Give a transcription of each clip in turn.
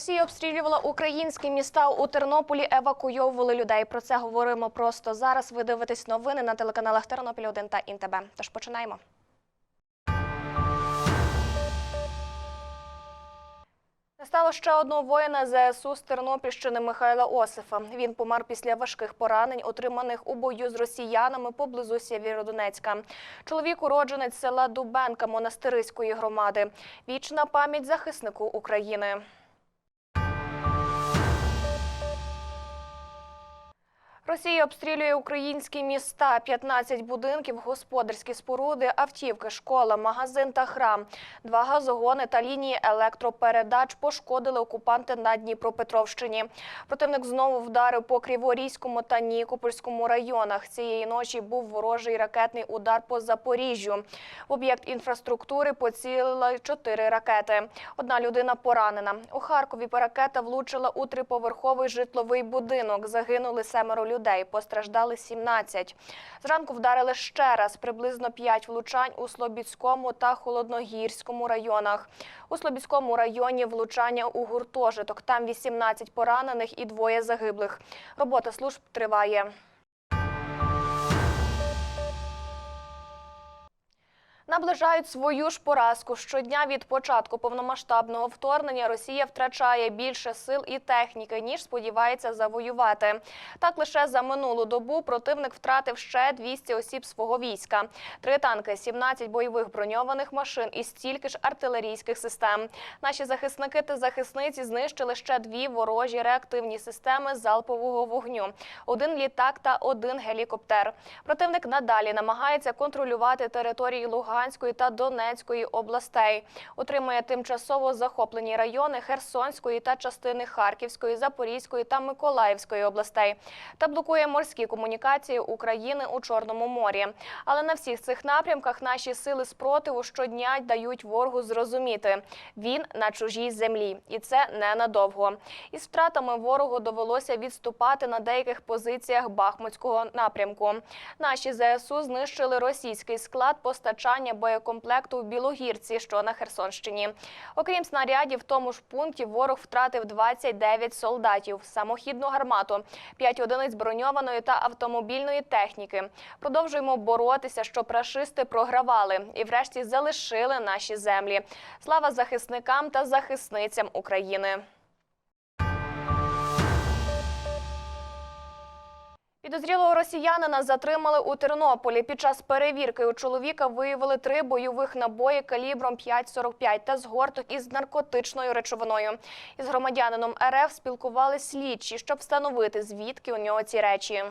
Росія обстрілювала українські міста у Тернополі, евакуйовували людей. Про це говоримо просто зараз. Ви дивитесь новини на телеканалах Тернопіль 1 та ІНТБ. Тож починаємо. Стало ще одного воїна ЗСУ з Тернопільщини Михайла Осифа. Він помер після важких поранень, отриманих у бою з росіянами поблизу Сєвєродонецька. Чоловік уродженець села Дубенка монастириської громади. Вічна пам'ять захиснику України. Росія обстрілює українські міста, 15 будинків, господарські споруди, автівки, школа, магазин та храм. Два газогони та лінії електропередач пошкодили окупанти на Дніпропетровщині. Противник знову вдарив по Криворізькому та Нікопольському районах. Цієї ночі був ворожий ракетний удар по Запоріжжю. В об'єкт інфраструктури поцілили чотири ракети. Одна людина поранена. У Харкові ракета влучила у триповерховий житловий будинок. Загинули семеро людей, постраждали 17. Зранку вдарили ще раз приблизно 5 влучань у Слобідському та Холодногірському районах. У Слобідському районі влучання у гуртожиток. Там 18 поранених і двоє загиблих. Робота служб триває. Наближають свою ж поразку. Щодня від початку повномасштабного вторгнення Росія втрачає більше сил і техніки, ніж сподівається завоювати. Так лише за минулу добу противник втратив ще 200 осіб свого війська. Три танки, 17 бойових броньованих машин і стільки ж артилерійських систем. Наші захисники та захисниці знищили ще дві ворожі реактивні системи залпового вогню, один літак та один гелікоптер. Противник надалі намагається контролювати території Луганської та Донецької областей. Утримує тимчасово захоплені райони Херсонської та частини Харківської, Запорізької та Миколаївської областей та блокує морські комунікації України у Чорному морі. Але на всіх цих напрямках наші сили спротиву щодня дають ворогу зрозуміти – він на чужій землі, і це ненадовго. Із втратами ворогу довелося відступати на деяких позиціях Бахмутського напрямку. Наші ЗСУ знищили російський склад постачання боєкомплекту в Білогірці, що на Херсонщині. Окрім снарядів, в тому ж пункті ворог втратив 29 солдатів, самохідну гармату, 5 одиниць броньованої та автомобільної техніки. Продовжуємо боротися, щоб рашисти програвали і, врешті, залишили наші землі. Слава захисникам та захисницям України. Підозрілого росіянина затримали у Тернополі. Під час перевірки у чоловіка виявили три бойових набої калібром 5,45 та згорток із наркотичною речовиною. Із громадянином РФ спілкували слідчі, щоб встановити, звідки у нього ці речі.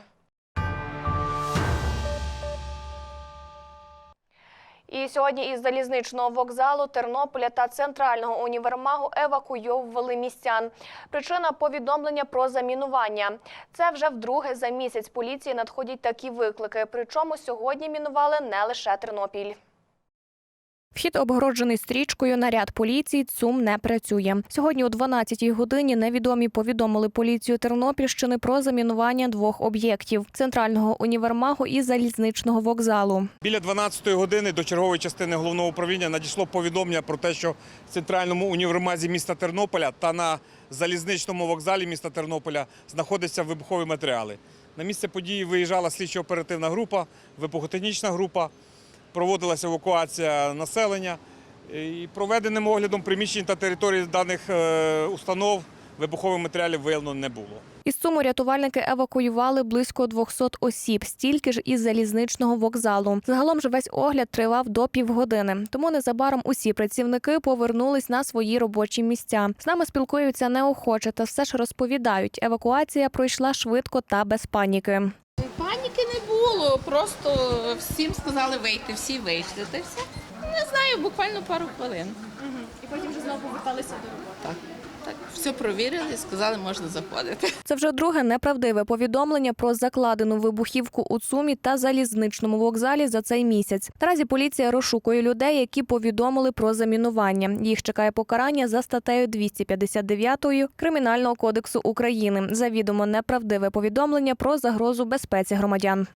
І сьогодні із залізничного вокзалу Тернополя та центрального універмагу евакуйовували містян. Причина повідомлення про замінування. Це вже вдруге за місяць поліції надходять такі виклики. Причому сьогодні мінували не лише Тернопіль. Вхід обгороджений стрічкою. Наряд поліції ЦУМ не працює. Сьогодні о 12-й годині невідомі повідомили поліцію Тернопільщини про замінування двох об'єктів центрального універмагу і залізничного вокзалу. Біля 12-ї години до чергової частини головного управління надійшло повідомлення про те, що в центральному універмазі міста Тернополя та на залізничному вокзалі міста Тернополя знаходяться вибухові матеріали. На місце події виїжджала слідчо-оперативна група, вибухотехнічна група, проводилася евакуація населення. І проведеним оглядом приміщень та території даних е, установ вибухових матеріалів виявлено не було. Із ЦУМу рятувальники евакуювали близько 200 осіб, стільки ж із залізничного вокзалу. Загалом ж весь огляд тривав до півгодини. Тому незабаром усі працівники повернулись на свої робочі місця. З нами спілкуються неохоче та все ж розповідають. Евакуація пройшла швидко та без паніки. Просто всім сказали вийти, всі вийшли. Та й все. Не знаю, буквально пару хвилин. І потім вже знову поверталися до роботи. Так, так, все провірили, сказали, можна заходити. Це вже друге неправдиве повідомлення про закладену вибухівку у ЦУМі та залізничному вокзалі за цей місяць. Наразі поліція розшукує людей, які повідомили про замінування. Їх чекає покарання за статтею 259 Кримінального кодексу України. Завідомо неправдиве повідомлення про загрозу безпеці громадян.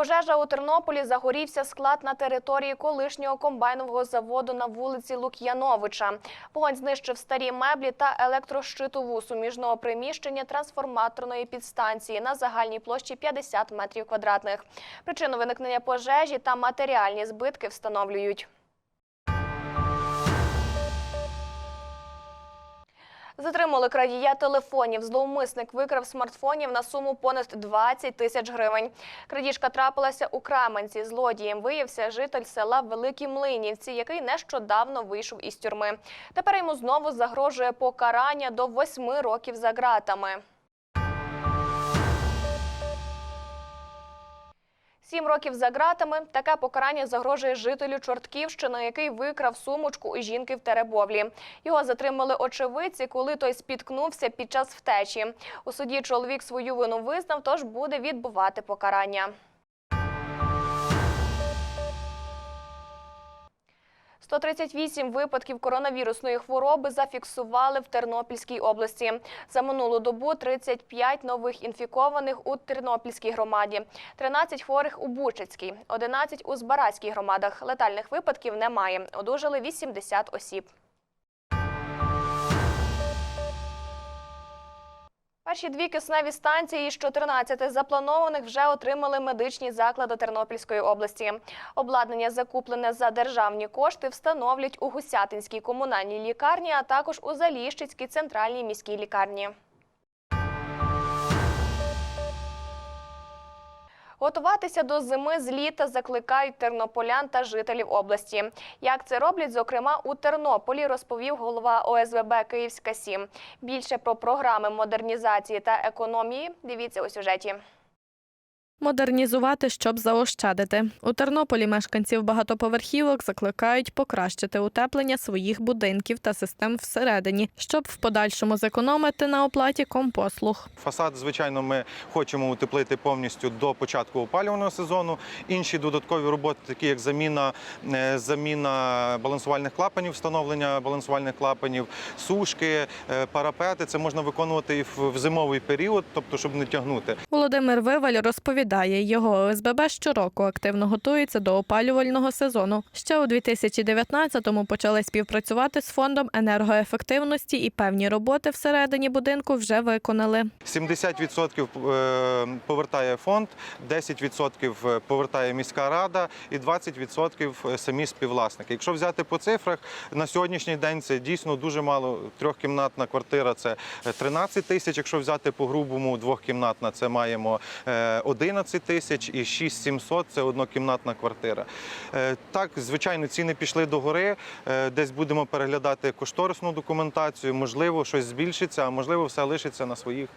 Пожежа у Тернополі загорівся склад на території колишнього комбайнового заводу на вулиці Лук'яновича. Вогонь знищив старі меблі та електрощитову суміжного приміщення трансформаторної підстанції на загальній площі 50 метрів квадратних. Причину виникнення пожежі та матеріальні збитки встановлюють. Затримали крадія телефонів. Зловмисник викрав смартфонів на суму понад 20 тисяч гривень. Крадіжка трапилася у Кременці. Злодієм виявився житель села Великі Млинівці, який нещодавно вийшов із тюрми. Тепер йому знову загрожує покарання до восьми років за ґратами. Сім років за ґратами таке покарання загрожує жителю Чортківщини, який викрав сумочку у жінки в Теребовлі. Його затримали очевидці, коли той спіткнувся під час втечі. У суді чоловік свою вину визнав, тож буде відбувати покарання. 138 випадків коронавірусної хвороби зафіксували в Тернопільській області. За минулу добу 35 нових інфікованих у Тернопільській громаді, 13 хворих у Бучицькій, 11 у Збаразькій громадах. Летальних випадків немає. Одужали 80 осіб. Перші дві кисневі станції з 14 запланованих вже отримали медичні заклади Тернопільської області. Обладнання, закуплене за державні кошти, встановлять у Гусятинській комунальній лікарні, а також у Заліщицькій центральній міській лікарні. Готуватися до зими з літа закликають тернополян та жителів області. Як це роблять, зокрема у Тернополі, розповів голова ОСВБ Київська 7. Більше про програми модернізації та економії дивіться у сюжеті. Модернізувати, щоб заощадити. У Тернополі мешканців багатоповерхівок закликають покращити утеплення своїх будинків та систем всередині, щоб в подальшому зекономити на оплаті компослуг. Фасад, звичайно, ми хочемо утеплити повністю до початку опалювального сезону. Інші додаткові роботи, такі як заміна, е, заміна балансувальних клапанів, встановлення балансувальних клапанів, сушки, е, парапети, це можна виконувати і в в зимовий період, тобто щоб не тягнути. Володимир Виваль розповідає, його ОСББ щороку активно готується до опалювального сезону. Ще у 2019-му почали співпрацювати з фондом енергоефективності і певні роботи всередині будинку вже виконали. 70% е, повертає фонд, 10% повертає міська рада і 20% самі співвласники. Якщо взяти по цифрах, на сьогоднішній день це дійсно дуже мало. Трьохкімнатна квартира це 13 тисяч. Якщо взяти по грубому двохкімнатна, це маємо е, 11 тисяч і 6700 – це однокімнатна квартира. Е, Так, звичайно, ціни пішли догори. Е, Десь будемо переглядати кошторисну документацію. Можливо, щось збільшиться, а можливо, все лишиться на своїх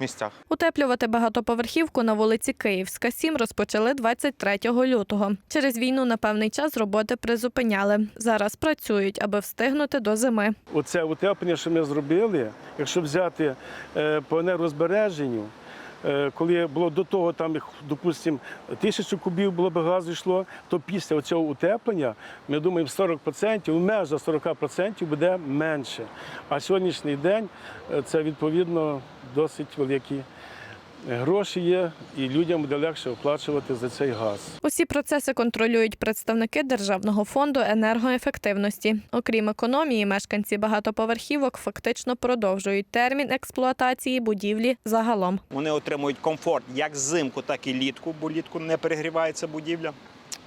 місцях. Утеплювати багатоповерхівку на вулиці Київська, 7 розпочали 23 лютого. Через війну на певний час роботи призупиняли. Зараз працюють, аби встигнути до зими. Оце утеплення, що ми зробили, якщо взяти е, по енергозбереженню, коли було до того, там, допустимо, тисячу кубів було б газу йшло, то після цього утеплення, ми думаємо, 40%, у межах 40% буде менше. А сьогоднішній день е, це відповідно досить великі гроші є, і людям буде легше оплачувати за цей газ. Усі процеси контролюють представники Державного фонду енергоефективності. Окрім економії, мешканці багатоповерхівок фактично продовжують термін експлуатації будівлі загалом. Вони отримують комфорт як взимку, так і літку, бо літку не перегрівається будівля.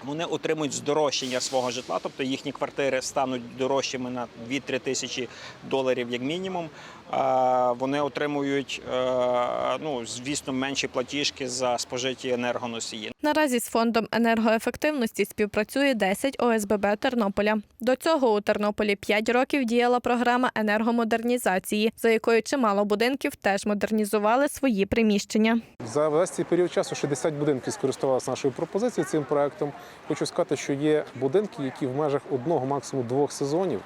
Вони отримують здорожчання свого житла, тобто їхні квартири стануть дорожчими на 2-3 тисячі доларів як мінімум. А Вони отримують, е, ну, звісно, менші платіжки за спожиті енергоносії. Наразі з фондом енергоефективності співпрацює 10 ОСББ Тернополя. До цього у Тернополі 5 років діяла програма енергомодернізації, за якою чимало будинків теж модернізували свої приміщення. За весь цей період часу 60 будинків скористувалися нашою пропозицією цим проектом. Хочу сказати, що є будинки, які в межах одного, максимум двох сезонів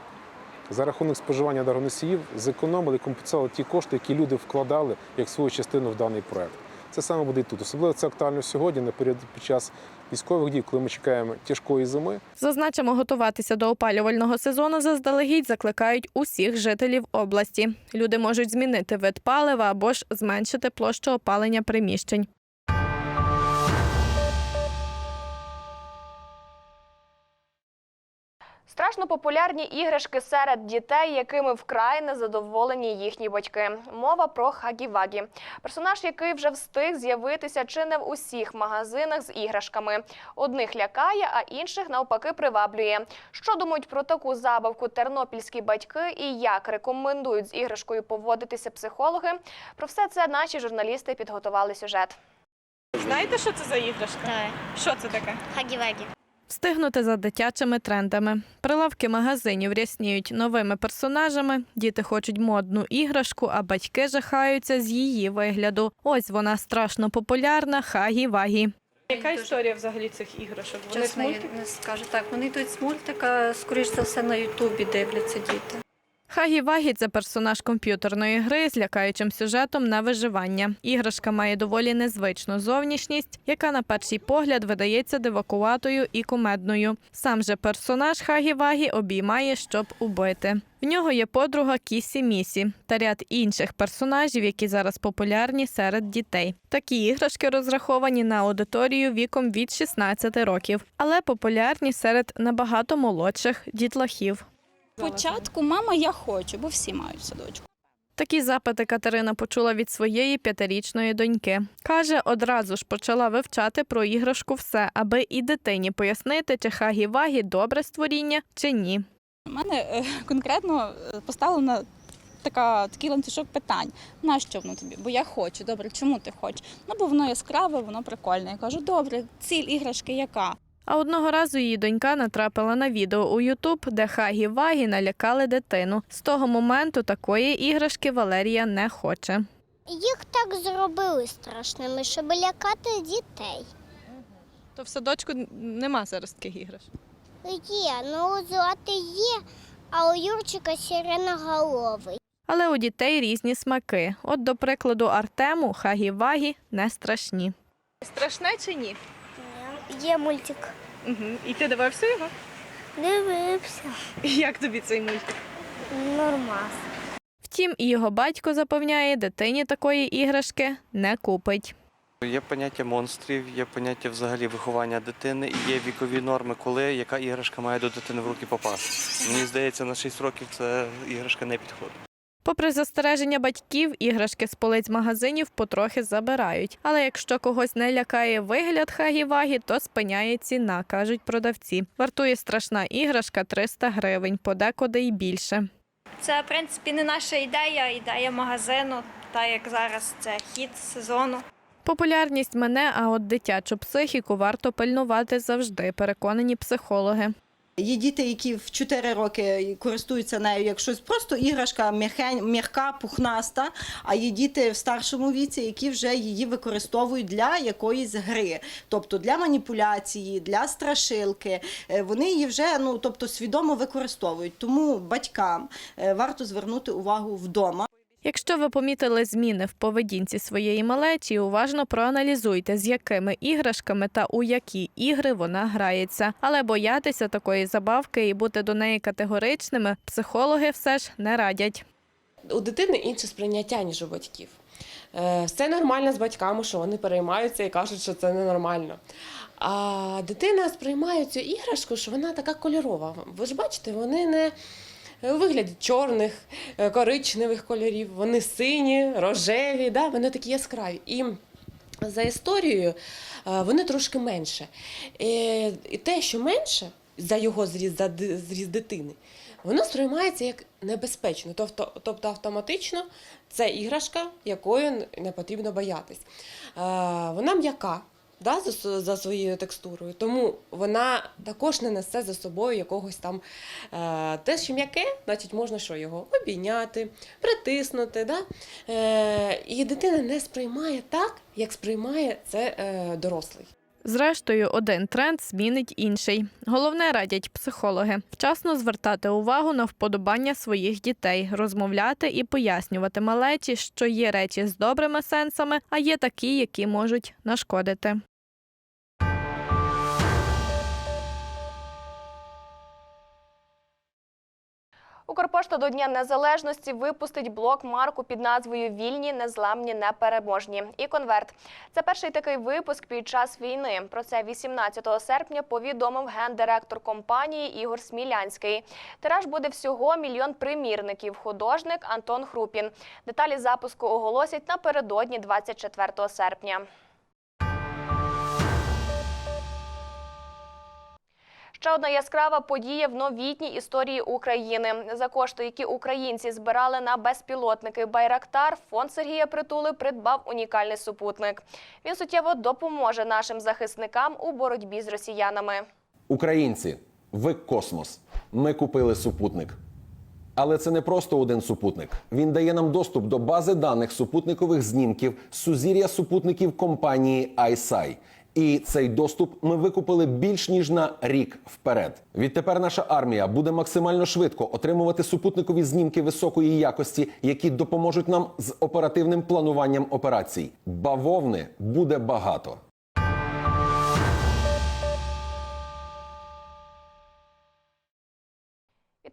за рахунок споживання енергоносіїв зекономили, компенсували ті кошти, які люди вкладали як свою частину в даний проект. Це саме буде і тут. Особливо це актуально сьогодні, на період під час військових дій, коли ми чекаємо тяжкої зими. Зазначимо, готуватися до опалювального сезону заздалегідь закликають усіх жителів області. Люди можуть змінити вид палива або ж зменшити площу опалення приміщень. Страшно популярні іграшки серед дітей, якими вкрай незадоволені їхні батьки. Мова про Хагі-Вагі. Персонаж, який вже встиг з'явитися чи не в усіх магазинах з іграшками. Одних лякає, а інших навпаки приваблює. Що думають про таку забавку тернопільські батьки і як рекомендують з іграшкою поводитися психологи? Про все це наші журналісти підготували сюжет. Знаєте, що це за іграшка? Так, Що це таке? хагі-вагі. Встигнути за дитячими трендами. Прилавки магазинів рясніють новими персонажами. Діти хочуть модну іграшку, а батьки жахаються з її вигляду. Ось вона страшно популярна хагі-вагі. Яка історія взагалі цих іграшок? Вони з Чесно, я мультика? не скажу. Так, вони йдуть з мультика, скоріш за все, на Ютубі дивляться діти. Хагі-Вагі – це персонаж комп'ютерної гри з лякаючим сюжетом на виживання. Іграшка має доволі незвичну зовнішність, яка на перший погляд видається дивакуватою і кумедною. Сам же персонаж Хагі-Вагі обіймає, щоб убити. В нього є подруга Кісі Місі та ряд інших персонажів, які зараз популярні серед дітей. Такі іграшки розраховані на аудиторію віком від 16 років, але популярні серед набагато молодших дітлахів. Спочатку мама, я хочу, бо всі мають в садочку. Такі запити Катерина почула від своєї п'ятирічної доньки. Каже, одразу ж почала вивчати про іграшку все, аби і дитині пояснити, чи хагі-вагі добре створіння чи ні. У мене е, конкретно е, поставлена така, такий ланцюжок питань. Нащо воно тобі? Бо я хочу. Добре, чому ти хочеш? Ну, бо воно яскраве, воно прикольне. Я кажу, добре, ціль іграшки яка? А одного разу її донька натрапила на відео у Ютуб, де хагі-вагі налякали дитину. З того моменту такої іграшки Валерія не хоче. Їх так зробили страшними, щоб лякати дітей. То в садочку нема зараз таких іграшок. Є, ну у злати є, а у Юрчика сиреноголовий. Але у дітей різні смаки. От, до прикладу, Артему хагі-вагі не страшні. Страшне чи ні? Є мультик. Угу. І ти дивився його? Дивився. Як тобі цей мультик? Нормас. Втім, і його батько запевняє, дитині такої іграшки не купить. Є поняття монстрів, є поняття взагалі виховання дитини, і є вікові норми, коли яка іграшка має до дитини в руки попасти. Мені здається, на 6 років це іграшка не підходить. Попри застереження батьків, іграшки з полиць магазинів потрохи забирають. Але якщо когось не лякає вигляд хагі-вагі, то спиняє ціна, кажуть продавці. Вартує страшна іграшка 300 гривень, подекуди й більше. Це, в принципі, не наша ідея, ідея магазину, та як зараз це хід сезону. Популярність мене, а от дитячу психіку варто пильнувати завжди, переконані психологи. Є діти, які в 4 роки користуються нею як щось просто іграшка м'яхень- м'яка, пухнаста. А є діти в старшому віці, які вже її використовують для якоїсь гри, тобто для маніпуляції, для страшилки. Е, Вони її вже ну тобто свідомо використовують. Тому батькам е, варто звернути увагу вдома. Якщо ви помітили зміни в поведінці своєї малечі, уважно проаналізуйте, з якими іграшками та у які ігри вона грається. Але боятися такої забавки і бути до неї категоричними психологи все ж не радять. у дитини інше сприйняття, ніж у батьків. Е, Все нормально з батьками, що вони переймаються і кажуть, що це ненормально. А дитина сприймає цю іграшку, що вона така кольорова. Ви ж бачите, вони не у вигляді чорних, е, коричневих кольорів, вони сині, рожеві, да? вони такі яскраві. І за історією е, вони трошки менше. Е, І те, що менше за його зріст, за зріст дитини, воно сприймається як небезпечно. Тобто, тобто автоматично це іграшка, якою не потрібно боятись. Е, Вона м'яка. Да, за, за своєю текстурою, тому вона також не несе за собою якогось там е, те, що м'яке, значить можна що його обійняти, притиснути. Да? Е, і дитина не сприймає так, як сприймає це е, дорослий. Зрештою, один тренд змінить інший. Головне радять психологи вчасно звертати увагу на вподобання своїх дітей, розмовляти і пояснювати малечі, що є речі з добрими сенсами, а є такі, які можуть нашкодити. Укрпошта до Дня Незалежності випустить блок марку під назвою Вільні, незламні, непереможні і конверт. Це перший такий випуск під час війни. Про це 18 серпня повідомив гендиректор компанії Ігор Смілянський. Тираж буде всього мільйон примірників. Художник Антон Хрупін. Деталі запуску оголосять напередодні 24 серпня. Ще одна яскрава подія в новітній історії України. За кошти, які українці збирали на безпілотники Байрактар, фонд Сергія Притули придбав унікальний супутник. Він суттєво допоможе нашим захисникам у боротьбі з росіянами. Українці, ви космос. Ми купили супутник. Але це не просто один супутник. Він дає нам доступ до бази даних супутникових знімків сузір'я супутників компанії ISI. І цей доступ ми викупили більш ніж на рік вперед. Відтепер наша армія буде максимально швидко отримувати супутникові знімки високої якості, які допоможуть нам з оперативним плануванням операцій. Бавовни буде багато.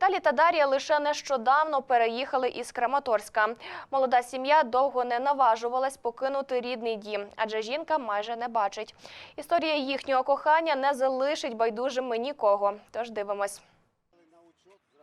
Віталій та Дар'я лише нещодавно переїхали із Краматорська. Молода сім'я довго не наважувалась покинути рідний дім, адже жінка майже не бачить. Історія їхнього кохання не залишить байдужими нікого. Тож дивимось.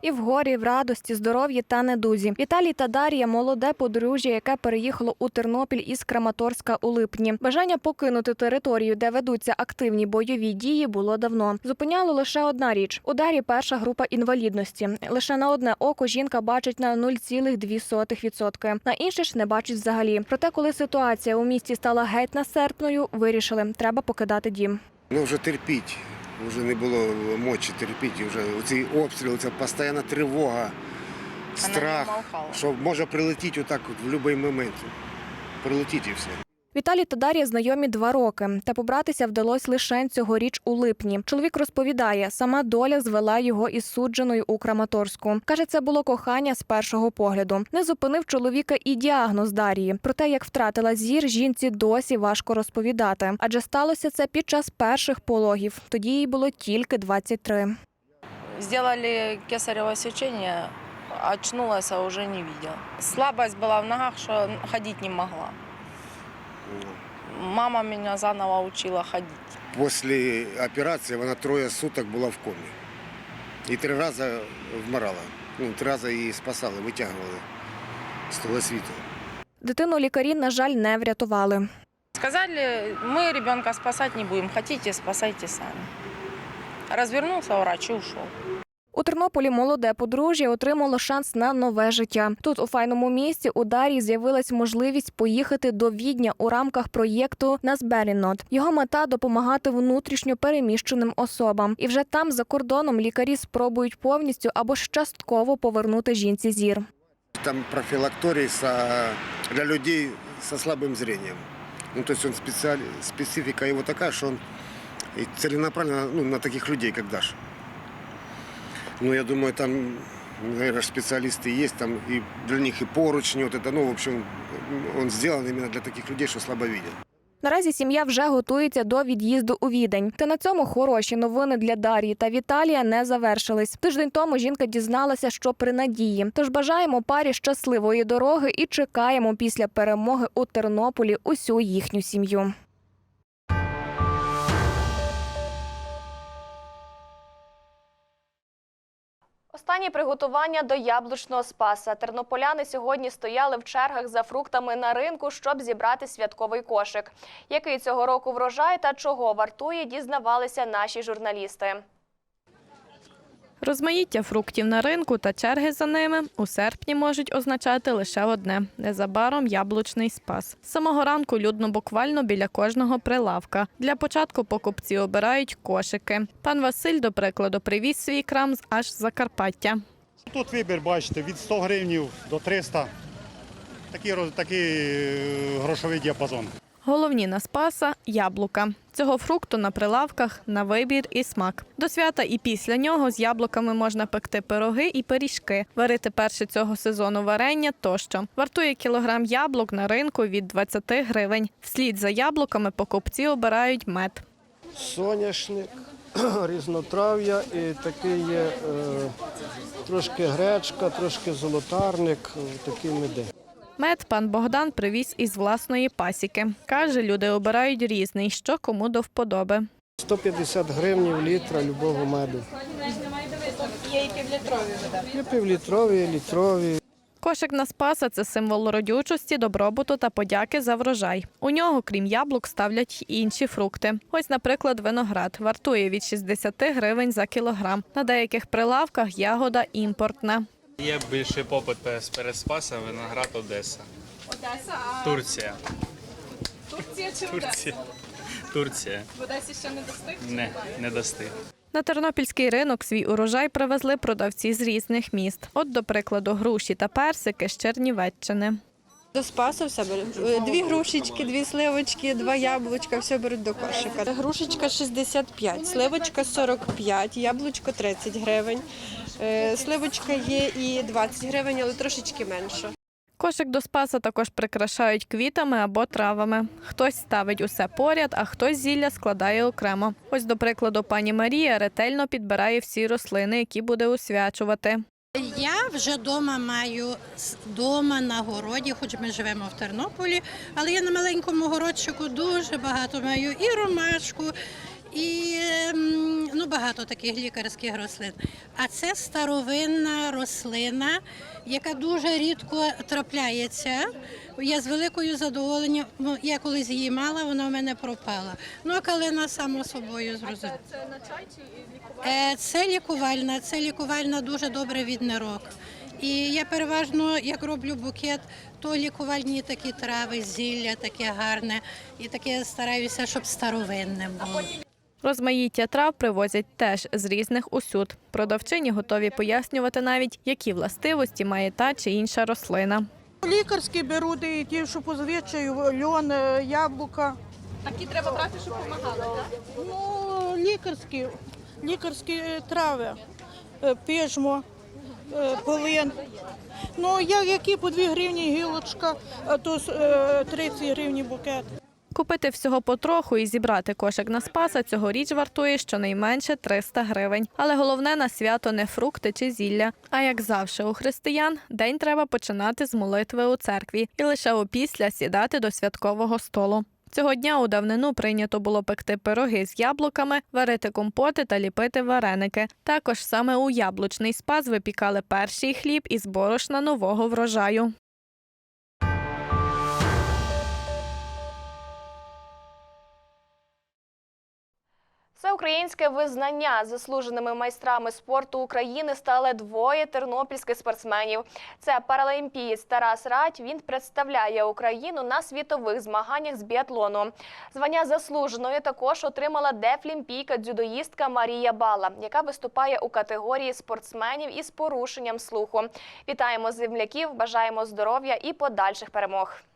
І в горі, в радості, здоров'ї та недузі. Віталій та Дар'я – молоде подружжя, яке переїхало у Тернопіль із Краматорська у липні. Бажання покинути територію, де ведуться активні бойові дії, було давно. Зупиняло лише одна річ. У Дар'ї перша група інвалідності. Лише на одне око жінка бачить на 0,2%. На інше ж не бачить взагалі. Проте, коли ситуація у місті стала геть насерпною, вирішили – треба покидати дім. Ну вже терпіть. Вже не було мочі терпіти. Вже оці обстріли, це постійна тривога, страх, що може прилетіти отак от в будь-який момент. Прилетіть і все. Віталій та Дар'я знайомі два роки, та побратися вдалося лише цьогоріч у липні. Чоловік розповідає, сама доля звела його із судженою у Краматорську. Каже, це було кохання з першого погляду. Не зупинив чоловіка і діагноз Дар'ї. Про те, як втратила зір, жінці досі важко розповідати, адже сталося це під час перших пологів. Тоді їй було тільки 23. Сделали кесарево сечение, очнулась, а уже не видела. Слабость была в ногах, что ходить не могла. Мама меня заново учила ходить. Після операції вона троє суток була в комі. І три рази вмирала. Ну, три рази її спасали, витягували з того світу. Дитину лікарі, на жаль, не врятували. Сказали, мы ребенка спасать не будем, хотите, спасайте сами. Развернулся врач и ушел. У Тернополі молоде подружжя отримало шанс на нове життя. Тут, у файному місті, у Дар'ї з'явилась можливість поїхати до Відня у рамках проєкту Назберінот. Його мета допомагати внутрішньо переміщеним особам. І вже там, за кордоном, лікарі спробують повністю або частково повернути жінці зір. Там профилакторий для людей со слабым зрением. Ну, то есть он специаль... специфика его такая, что ну, на таких людей, как Даша. Ну, я думаю, там, наверное, специалисты есть, там и для них и поручни, вот это, ну, в общем, он сделан именно для таких людей, что слабо видят. Наразі сім'я вже готується до від'їзду у відень. Та на цьому хороші новини для Дар'ї та Віталія не завершились. Тиждень тому жінка дізналася, що при надії. Тож бажаємо парі щасливої дороги і чекаємо після перемоги у Тернополі усю їхню сім'ю. Останні приготування до яблучного спаса. Тернополяни сьогодні стояли в чергах за фруктами на ринку, щоб зібрати святковий кошик. Який цього року врожай та чого вартує, дізнавалися наші журналісти. Розмаїття фруктів на ринку та черги за ними у серпні можуть означати лише одне незабаром яблучний спас. З самого ранку людно буквально біля кожного прилавка. Для початку покупці обирають кошики. Пан Василь, до прикладу, привіз свій крам з аж Закарпаття. Тут вибір, бачите, від 100 гривень до 300. Такий, такий грошовий діапазон. Головні на спаса яблука. Цього фрукту на прилавках на вибір і смак. До свята і після нього з яблуками можна пекти пироги і пиріжки, варити перше цього сезону варення тощо. Вартує кілограм яблук на ринку від 20 гривень. Вслід за яблуками покупці обирають мед. Соняшник, різнотрав'я і такий є е, трошки гречка, трошки золотарник, такий меди. Мед пан Богдан привіз із власної пасіки. Каже, люди обирають різний, що кому до вподоби. 150 гривень літра любого меду. Є і півлітрові вода. Є півлітрові, літрові. Кошик на спаса це символ родючості, добробуту та подяки за врожай. У нього, крім яблук, ставлять й інші фрукти. Ось, наприклад, виноград вартує від 60 гривень за кілограм. На деяких прилавках ягода імпортна. Є більший попит перед- Спаса, виноград Одеса. Одеса, а Турція. Турція чи Турція. Турція. В Одесі ще не достиг? Не, не достиг. На тернопільський ринок свій урожай привезли продавці з різних міст. От, до прикладу, груші та персики з Чернівеччини. До спасу все беруть. Дві грушечки, дві сливочки, два яблучка, все беруть до кошика. Грушечка 65, сливочка 45, яблучко 30 гривень. Е, Сливочка є і 20 гривень, але трошечки менше. Кошик до спаса також прикрашають квітами або травами. Хтось ставить усе поряд, а хтось зілля складає окремо. Ось, до прикладу, пані Марія ретельно підбирає всі рослини, які буде освячувати. Я вже вдома маю вдома на городі, хоч ми живемо в Тернополі, але я на маленькому городчику дуже багато маю і ромашку, і ем, ну, багато таких лікарських рослин. А це старовинна рослина, яка дуже рідко трапляється. Я з великою задоволенням, ну, я колись її мала, вона в мене пропала. Ну, а калина само собою зрозуміла. Це на чай чи лікувати? Е, Це лікувальна, це лікувальна дуже добре від нирок. І я переважно, як роблю букет, то лікувальні такі трави, зілля таке гарне, і таке стараюся, щоб старовинне було. Розмаїття трав привозять теж з різних усюд. Продавчині готові пояснювати навіть, які властивості має та чи інша рослина. Лікарські беруть і ті, що позвичаю, льон, е, яблука. Такі треба брати, щоб допомагали, так? Ну, лікарські, лікарські трави, е, пижмо, е, полин. Ну, які по 2 гривні гілочка, а то е, 30 гривні букет. Купити всього потроху і зібрати кошик на спаса цьогоріч вартує щонайменше 300 гривень. Але головне на свято не фрукти чи зілля. А як завжди у християн, день треба починати з молитви у церкві і лише опісля сідати до святкового столу. Цього дня у давнину прийнято було пекти пироги з яблуками, варити компоти та ліпити вареники. Також саме у яблучний спас випікали перший хліб із борошна нового врожаю. Всеукраїнське визнання заслуженими майстрами спорту України стали двоє тернопільських спортсменів. Це паралімпієць Тарас Радь. Він представляє Україну на світових змаганнях з біатлону. Звання заслуженої також отримала дефлімпійка дзюдоїстка Марія Бала, яка виступає у категорії спортсменів із порушенням слуху. Вітаємо земляків, бажаємо здоров'я і подальших перемог.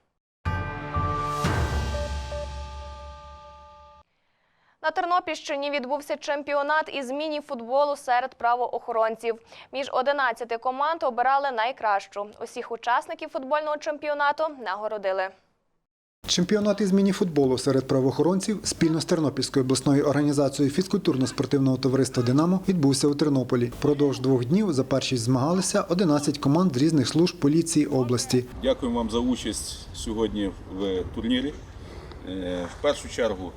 На Тернопільщині відбувся чемпіонат із міні-футболу серед правоохоронців. Між 11 команд обирали найкращу. Усіх учасників футбольного чемпіонату нагородили. Чемпіонат із мініфутболу серед правоохоронців спільно з Тернопільською обласною організацією фізкультурно-спортивного товариства Динамо відбувся у Тернополі. Впродовж двох днів за першість змагалися 11 команд з різних служб поліції області. Дякую вам за участь сьогодні в турнірі. Е, В першу чергу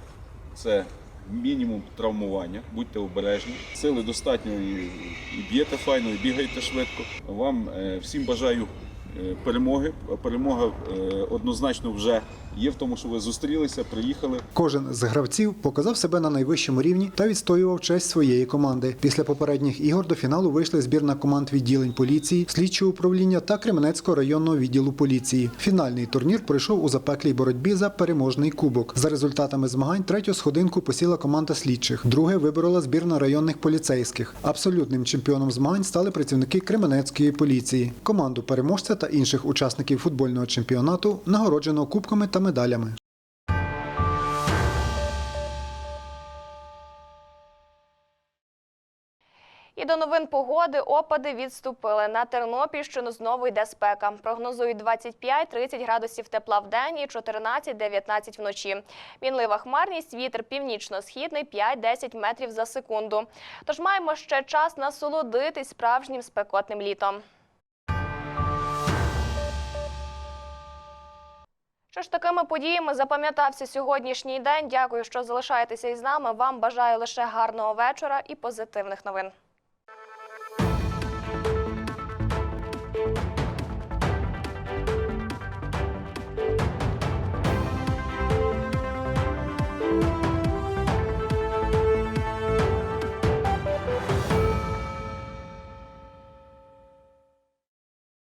це мінімум травмування, будьте обережні. Сили достатньо і б'єте файно, і бігаєте швидко. Вам е, всім бажаю перемоги. Перемога е, однозначно вже є в тому, що ви зустрілися, приїхали. Кожен з гравців показав себе на найвищому рівні та відстоював честь своєї команди. Після попередніх ігор до фіналу вийшли збірна команд відділень поліції, слідчого управління та Кременецького районного відділу поліції. Фінальний турнір пройшов у запеклій боротьбі за переможний кубок. За результатами змагань третю сходинку посіла команда слідчих. Друге виборола збірна районних поліцейських. Абсолютним чемпіоном змагань стали працівники Кременецької поліції. Команду переможця та інших учасників футбольного чемпіонату нагороджено кубками та медалями. І до новин погоди опади відступили. На Тернопільщину знову йде спека. Прогнозують 25-30 градусів тепла в день і 14-19 вночі. Мінлива хмарність, вітер північно-східний 5-10 метрів за секунду. Тож маємо ще час насолодитись справжнім спекотним літом. Що ж такими подіями запам'ятався сьогоднішній день. Дякую, що залишаєтеся із нами. Вам бажаю лише гарного вечора і позитивних новин.